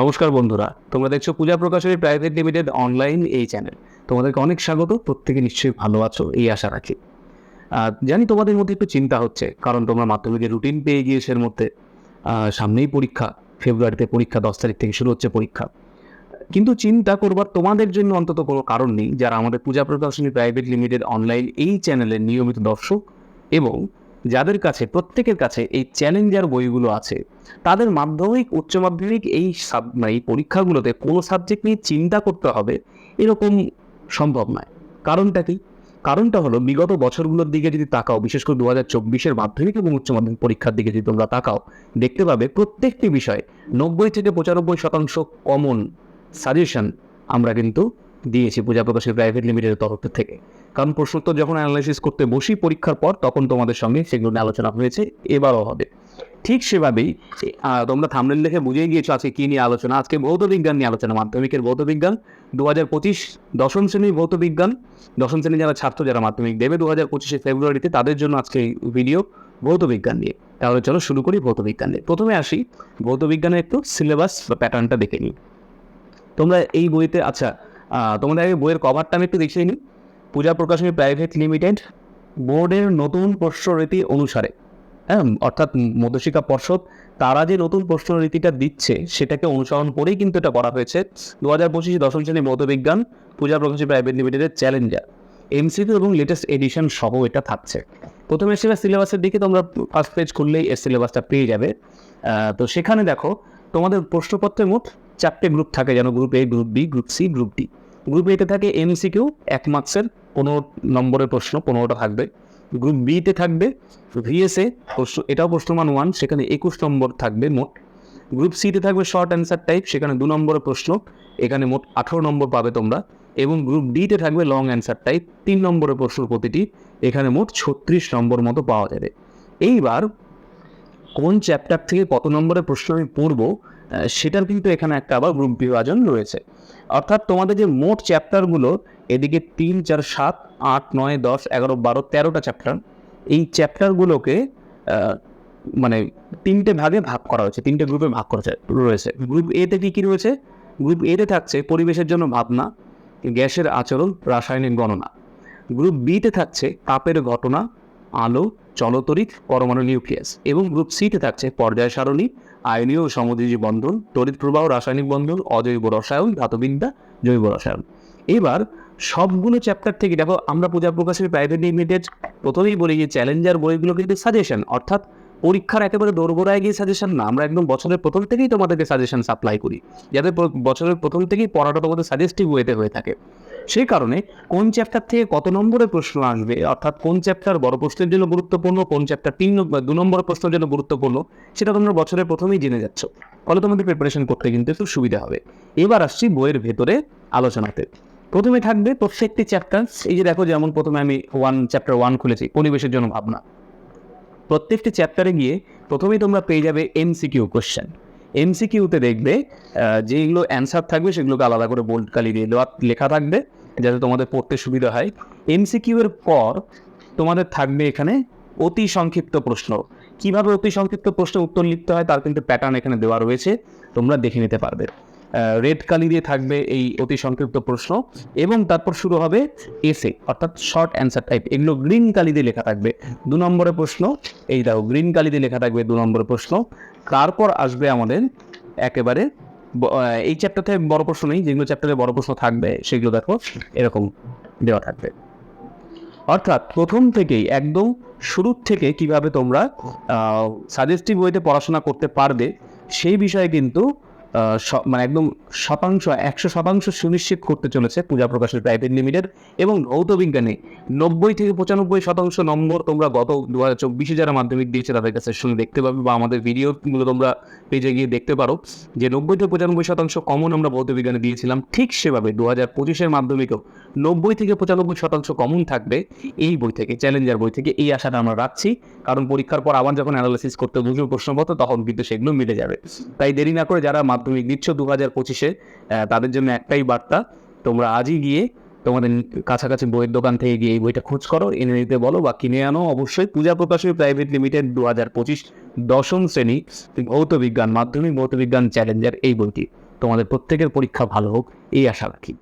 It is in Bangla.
নমস্কার বন্ধুরা, তোমরা দেখছ Puja Prakashani private limited online এই চ্যানেল। তোমাদেরকে অনেক স্বাগত, প্রত্যেকে নিশ্চয়ই ভালো আছো, এই আশা রাখি। জানি তোমাদের মধ্যে একটু চিন্তা হচ্ছে, কারণ তোমরা মাধ্যমিকের রুটিন পেয়ে গিয়েছে এর মধ্যে। সামনেই পরীক্ষা, ফেব্রুয়ারিতে পরীক্ষা, দশ তারিখ থেকে শুরু হচ্ছে পরীক্ষা। কিন্তু চিন্তা করবার তোমাদের জন্য অন্তত কোনো কারণ নেই, যারা আমাদের Puja Prakashani private limited online এই চ্যানেলের নিয়মিত দর্শক এবং যাদের কাছে, প্রত্যেকের কাছে এই চ্যালেঞ্জার বইগুলো আছে, তাদের মাধ্যমিক, উচ্চ মাধ্যমিক এই সাব মানে এই পরীক্ষাগুলোতে কোনো সাবজেক্ট নিয়ে চিন্তা করতে হবে এরকম সম্ভব নয়। কারণটা কি? কারণটা হলো বিগত বছরগুলোর দিকে যদি তাকাও, বিশেষ করে দু হাজার চব্বিশের মাধ্যমিক এবং উচ্চ মাধ্যমিক পরীক্ষার দিকে যদি তোমরা তাকাও, দেখতে পাবে প্রত্যেকটি বিষয়ে নব্বই থেকে পঁচানব্বই শতাংশ কমন সাজেশন আমরা কিন্তু দিয়েছি পূজা প্রকাশের প্রাইভেট লিমিটেডের তরফ থেকে। কারণ প্রশ্নোত্তর যখন অ্যানালাইসিস করতে বসি পরীক্ষার পর, তখন তোমাদের সঙ্গে সেগুলো নিয়ে আলোচনা হয়েছে, এবারও হবে। ঠিক সেভাবেই তোমরা থামলেন দেখে বুঝেই গিয়েছো আজকে কী নিয়ে আলোচনা। আজকে ভৌত বিজ্ঞান নিয়ে আলোচনা, মাধ্যমিকের ভৌত বিজ্ঞান দু হাজার পঁচিশ দশম শ্রেণির ভৌত বিজ্ঞান, দশম শ্রেণির যারা ছাত্র, যারা মাধ্যমিক দেবে দু হাজার পঁচিশে ফেব্রুয়ারিতে, তাদের জন্য আজকে এই ভিডিও ভৌত বিজ্ঞান নিয়ে। তাহলে চলো শুরু করি ভৌত বিজ্ঞান নিয়ে। প্রথমে আসি, ভৌত বিজ্ঞানের একটু সিলেবাস বা প্যাটার্নটা দেখে নিই। তোমরা এই বইতে আচ্ছা তোমাদের আগে বইয়ের কভারটা আমি একটু দেখিয়ে নিই। পূজা প্রকাশনী প্রাইভেট লিমিটেড বোর্ডের নতুন প্রশ্নরীতি অনুসারে হ্যাঁ অর্থাৎ মধ্যশিক্ষা পর্ষদ, তারা যে নতুন প্রশ্নরীতিটা দিচ্ছে, সেটাকে অনুসরণ করেই কিন্তু এটা করা হয়েছে। দু হাজার পঁচিশে দশম শ্রেণির ভৌতবিজ্ঞান পূজা প্রকাশনী প্রাইভেট লিমিটেডের চ্যালেঞ্জার এমসিকিউ এবং লেটেস্ট এডিশন সহ এটা থাকছে। প্রথমে সেটা সিলেবাসের দিকে, তোমরা ফার্স্ট পেজ খুললেই এর সিলেবাসটা পেয়ে যাবে। তো সেখানে দেখো, তোমাদের প্রশ্নপত্রে মোট চারটে গ্রুপ থাকে, যেন group A group B group C group D group এতে থাকে এমসিকিউ এক মার্কসের পনেরো নম্বরের প্রশ্ন, পনেরোটা থাকবে। গ্রুপ বিতে থাকবে ভিএসএ প্রশ্ন, এটাও প্রশ্নমান ওয়ান সেখানে একুশ নম্বর থাকবে মোট। গ্রুপ সিতে থাকবে শর্ট অ্যান্সার টাইপ সেখানে দু নম্বরের প্রশ্ন, এখানে মোট আঠারো নম্বর পাবে তোমরা। এবং গ্রুপ ডিতে থাকবে লং অ্যান্সার টাইপ তিন নম্বরের প্রশ্ন প্রতিটি, এখানে মোট ছত্রিশ নম্বর মতো পাওয়া যাবে। এইবার কোন চ্যাপ্টার থেকে কত নম্বরের প্রশ্ন আমি পড়ব সেটার কিন্তু এখানে একটা আবার গ্রুপ বিভাজন রয়েছে। অর্থাৎ তোমাদের যে মোট চ্যাপ্টারগুলো এদিকে তিন, চার, সাত, আট, নয়, দশ, এগারো, বারো, তেরোটা চ্যাপ্টার এই চ্যাপ্টারগুলোকে মানে তিনটে ভাগে ভাগ করা হয়েছে, তিনটে গ্রুপে ভাগ করা রয়েছে। গ্রুপ এতে কি কি রয়েছে? গ্রুপ এতে থাকছে পরিবেশের জন্য ভাবনা, গ্যাসের আচরণ, রাসায়নিক গণনা। গ্রুপ বিতে থাকছে তাপের ঘটনা, আলো, চলতরিৎ, পরমাণু নিউক্লিয়াস এবং গ্রুপ সিতে থাকছে পর্যায় সারণী আয়নীয় ও সমযোজী বন্ধন, তড়িৎ প্রবাহ, রাসায়নিক বন্ধন, অজৈব রসায়ন, ধাতুবিদ্যা, জৈব রসায়ন। এবার সবগুলো চ্যাপ্টার থেকে দেখো, আমরা পূজা প্রকাশের প্রাইভেট লিমিটেড প্রথমেই বলি যে চ্যালেঞ্জার বইগুলো কিন্তু সাজেশন অর্থাৎ পরীক্ষার একেবারে দোরগোড়ায় গিয়ে সাজেশন না, আমরা একদম বছরের প্রথম থেকেই তোমাদেরকে সাজেশন সাপ্লাই করি। যাতে বছরের প্রথম থেকেই পড়াটা তোমাদের সাজেস্টিভ ওয়েতে হয়ে থাকে। সেই কারণে কোন চ্যাপ্টার থেকে কত নম্বরের প্রশ্ন আসবে? অর্থাৎ কোন চ্যাপ্টার বড় প্রশ্নের জন্য গুরুত্বপূর্ণ, কোন চ্যাপ্টার তিন দু নম্বরের প্রশ্নের জন্য গুরুত্বপূর্ণ, সেটা তোমরা বছরের প্রথমেই জেনে যাচ্ছ। ফলে তোমাদের প্রিপারেশন করতে কিন্তু একটু সুবিধা হবে। এবার আসছি বইয়ের ভেতরে আলোচনাতে। প্রথমে থাকবে প্রত্যেকটি চ্যাপ্টার এই যে দেখো যেমন প্রথমে আমি ওয়ান চ্যাপ্টার ওয়ান খুলেছি, পরিবেশের জন্য ভাবনা। প্রত্যেকটি চ্যাপ্টারে গিয়ে প্রথমেই তোমরা পেয়ে যাবে এমসিকিউ কোশ্চেন এমসিকিউতে দেখবে যেগুলো অ্যান্সার থাকবে সেগুলোকে আলাদা করে বোল্ড কালি দিয়ে দেওয়া, লেখা থাকবে, যাতে তোমাদের পড়তে সুবিধা হয়। এমসিকিউ এর পর তোমাদের থাকবে এখানে অতি সংক্ষিপ্ত প্রশ্ন। কীভাবে অতি সংক্ষিপ্ত প্রশ্ন উত্তর লিখতে হয় তার কিন্তু প্যাটার্ন এখানে দেওয়া রয়েছে, তোমরা দেখে নিতে পারবে। রেড কালি দিয়ে থাকবে এই অতি সংক্ষিপ্ত প্রশ্ন এবং তারপর শুরু হবে এসে অর্থাৎ শর্ট অ্যান্সার টাইপ এগুলো গ্রিন কালি দিয়ে লেখা থাকবে। দু নম্বরে প্রশ্ন, এই দেখো গ্রিন কালি দিয়ে লেখা থাকবে দু নম্বরে প্রশ্ন। তারপর আসবে আমাদের একেবারে এই চ্যাপ্টার থেকে বড় প্রশ্ন নেই, যেগুলো চ্যাপ্টারে বড় প্রশ্ন থাকবে, সেগুলো দেখো, এরকম দেওয়া থাকবে। অর্থাৎ প্রথম থেকেই, একদম শুরুর থেকে কীভাবে তোমরা সাজেস্টিভ ওয়েতে পড়াশোনা করতে পারবে, সেই বিষয়ে কিন্তু মানে একদম শতাংশ, একশো শতাংশ সুনিশ্চিত করতে চলেছে পূজা প্রকাশের প্রাইভেট লিমিটেড এবং ভৌত বিজ্ঞানে। নব্বই থেকে পঁচানব্বই শতাংশ নম্বর তোমরা গত দু হাজার চব্বিশে যারা মাধ্যমিক দিয়েছে তাদের কাছে শুনে দেখতে পাবে বা আমাদের ভিডিওগুলো তোমরা পেজে গিয়ে দেখতে পারো যে নব্বই থেকে পঁচানব্বই শতাংশ কমন আমরা ভৌত বিজ্ঞানে দিয়েছিলাম। ঠিক সেভাবে দু হাজার পঁচিশের মাধ্যমিকেও নব্বই থেকে পঁচানব্বই শতাংশ কমন থাকবে এই বই থেকে চ্যালেঞ্জার বই থেকে, এই আশাটা আমরা রাখছি। কারণ পরীক্ষার পর আবার যখন অ্যানালাইসিস করতে বুঝবে প্রশ্নপত্র, তখন কিন্তু সেগুলো মিলে যাবে। তাই দেরি না করে যারা মাধ্যমিক দিচ্ছ দু হাজার পঁচিশে তাদের জন্য একটাই বার্তা, তোমরা আজই গিয়ে তোমাদের কাছাকাছি বইয়ের দোকান থেকে গিয়ে এই বইটা খোঁজ করো, এনে নিতে বলো বা কিনে আনো। অবশ্যই পূজা প্রকাশনী প্রাইভেট লিমিটেড দু হাজার পঁচিশ দশম শ্রেণি ভৌত বিজ্ঞান মাধ্যমিক ভৌত বিজ্ঞান চ্যালেঞ্জার এই বইটি। তোমাদের প্রত্যেকের পরীক্ষা ভালো হোক, এই আশা রাখি।